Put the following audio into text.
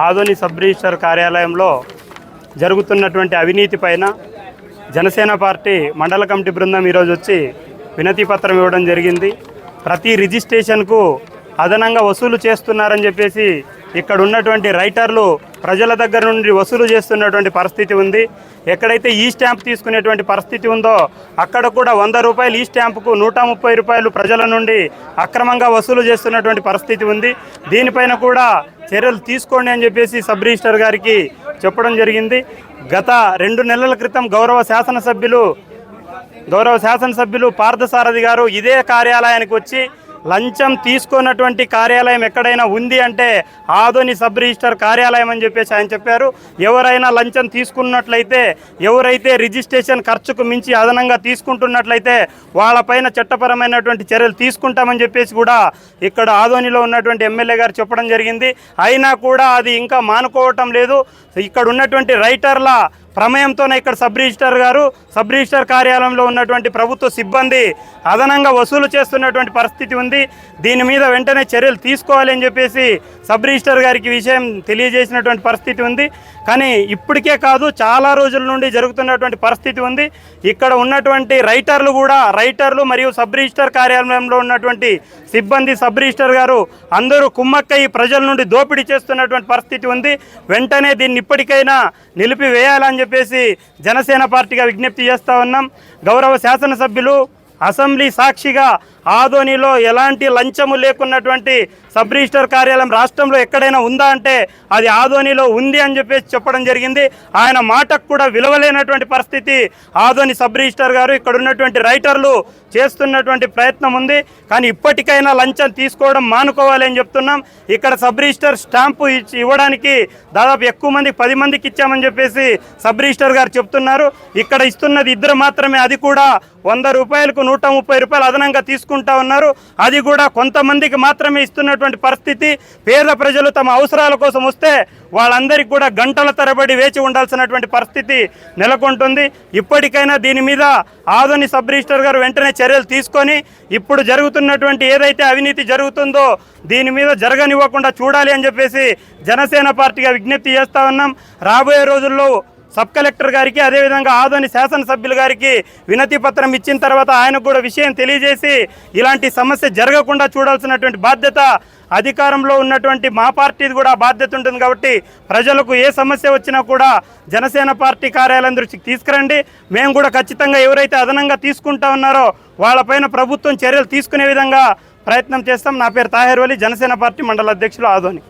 Adoni sub register కార్యాలయంలో జరుగుతున్నటువంటి అవినీతి పైన జనసేన పార్టీ మండల కమిటీ బృందం ఈరోజు వచ్చి వినతి పత్రం ఇవ్వడం జరిగింది. ప్రతి రిజిస్ట్రేషన్కు అదనంగా వసూలు చేస్తున్నారని చెప్పేసి ఇక్కడ ఉన్నటువంటి రైటర్లు ప్రజల దగ్గర నుండి వసూలు చేస్తున్నటువంటి పరిస్థితి ఉంది. ఎక్కడైతే ఈ స్టాంప్ తీసుకునేటువంటి పరిస్థితి ఉందో అక్కడ కూడా వంద రూపాయలు ఈ స్టాంపుకు నూట ముప్పై రూపాయలు ప్రజల నుండి అక్రమంగా వసూలు చేస్తున్నటువంటి పరిస్థితి ఉంది. దీనిపైన కూడా చర్యలు తీసుకోండి అని చెప్పేసి సబ్ రిజిస్టర్ గారికి చెప్పడం జరిగింది. గత రెండు నెలల క్రితం గౌరవ శాసనసభ్యులు గౌరవ శాసనసభ్యులు పార్థసారథి గారు ఇదే కార్యాలయానికి వచ్చి లంచం తీసుకున్నటువంటి కార్యాలయం ఎక్కడైనా ఉంది అంటే ఆదోని సబ్ రిజిస్టర్ కార్యాలయం అని చెప్పేసి ఆయన చెప్పారు. ఎవరైనా లంచం తీసుకున్నట్లయితే ఎవరైతే రిజిస్ట్రేషన్ ఖర్చుకు మించి అదనంగా తీసుకుంటున్నట్లయితే వాళ్ళపైన చట్టపరమైనటువంటి చర్యలు తీసుకుంటామని చెప్పేసి కూడా ఇక్కడ ఆదోనిలో ఉన్నటువంటి ఎమ్మెల్యే గారు చెప్పడం జరిగింది. అయినా కూడా అది ఇంకా మానుకోవటం లేదు. ఇక్కడ ఉన్నటువంటి రైటర్ల ప్రమేయంతోనే ఇక్కడ సబ్ రిజిస్టర్ గారు సబ్ రిజిస్టర్ కార్యాలయంలో ఉన్నటువంటి ప్రభుత్వ సిబ్బంది అదనంగా వసూలు చేస్తున్నటువంటి పరిస్థితి ఉంది. దీని మీద వెంటనే చర్యలు తీసుకోవాలని చెప్పేసి సబ్ రిజిస్టర్ గారికి విషయం తెలియజేసినటువంటి పరిస్థితి ఉంది. కానీ ఇప్పటికే కాదు చాలా రోజుల నుండి జరుగుతున్నటువంటి పరిస్థితి ఉంది. ఇక్కడ ఉన్నటువంటి రైటర్లు కూడా రైటర్లు మరియు సబ్ రిజిస్టర్ కార్యాలయంలో ఉన్నటువంటి సిబ్బంది సబ్ రిజిస్టర్ గారు అందరూ కుమ్మక్కయి ప్రజల నుండి దోపిడీ చేస్తున్నటువంటి పరిస్థితి ఉంది. వెంటనే దీన్ని ఇప్పటికైనా నిలిపివేయాలని చెప్పేసి జనసేన పార్టీగా విజ్ఞప్తి చేస్తూ ఉన్నాం. గౌరవ శాసనసభ్యులు అసెంబ్లీ సాక్షిగా ఆదోనిలో ఎలాంటి లంచము లేకున్నటువంటి సబ్ రిజిస్టర్ కార్యాలయం రాష్ట్రంలో ఎక్కడైనా ఉందా అంటే అది ఆదోనిలో ఉంది అని చెప్పేసి చెప్పడం జరిగింది. ఆయన మాటకు కూడా విలువలేనటువంటి పరిస్థితి. ఆదోని సబ్ రిజిస్టర్ గారు ఇక్కడ ఉన్నటువంటి రైటర్లు చేస్తున్నటువంటి ప్రయత్నం ఉంది. కానీ ఇప్పటికైనా లంచం తీసుకోవడం మానుకోవాలి అని చెప్తున్నాం. ఇక్కడ సబ్ రిజిస్టర్ స్టాంపు ఇచ్చి ఇవ్వడానికి దాదాపు ఎక్కువ మంది పది మందికి ఇచ్చామని చెప్పేసి సబ్ రిజిస్టర్ గారు చెప్తున్నారు. ఇక్కడ ఇస్తున్నది ఇద్దరు మాత్రమే అది కూడా వంద రూపాయలకు నూట ముప్పై రూపాయలు అదనంగా తీసుకు తీసుకుంటా ఉన్నారు. అది కూడా కొంతమందికి మాత్రమే ఇస్తున్నటువంటి పరిస్థితి. పేద ప్రజలు తమ అవసరాల కోసం వస్తే వాళ్ళందరికీ కూడా గంటల తరబడి వేచి ఉండాల్సినటువంటి పరిస్థితి నెలకొంటుంది. ఇప్పటికైనా దీని మీద ఆదోని సబ్ రిజిస్టర్ గారు వెంటనే చర్యలు తీసుకొని ఇప్పుడు జరుగుతున్నటువంటి ఏదైతే అవినీతి జరుగుతుందో దీని మీద జరగనివ్వకుండా చూడాలి అని చెప్పేసి జనసేన పార్టీగా విజ్ఞప్తి చేస్తా ఉన్నాం. రాబోయే రోజుల్లో సబ్ కలెక్టర్ గారికి అదేవిధంగా ఆదోని శాసనసభ్యులు గారికి వినతి పత్రం ఇచ్చిన తర్వాత ఆయనకు కూడా విషయం తెలియజేసి ఇలాంటి సమస్య జరగకుండా చూడాల్సినటువంటి బాధ్యత అధికారంలో ఉన్నటువంటి మా పార్టీది కూడా బాధ్యత ఉంటుంది కాబట్టి ప్రజలకు ఏ సమస్య వచ్చినా కూడా జనసేన పార్టీ కార్యాలయం దృష్టికి తీసుకురండి. మేము కూడా ఖచ్చితంగా ఎవరైతే అదనంగా తీసుకుంటా ఉన్నారో వాళ్ళపైన ప్రభుత్వం చర్యలు తీసుకునే విధంగా ప్రయత్నం చేస్తాం. నా పేరు తాహేర్ వలి జనసేన పార్టీ మండల అధ్యక్షులు ఆదోని.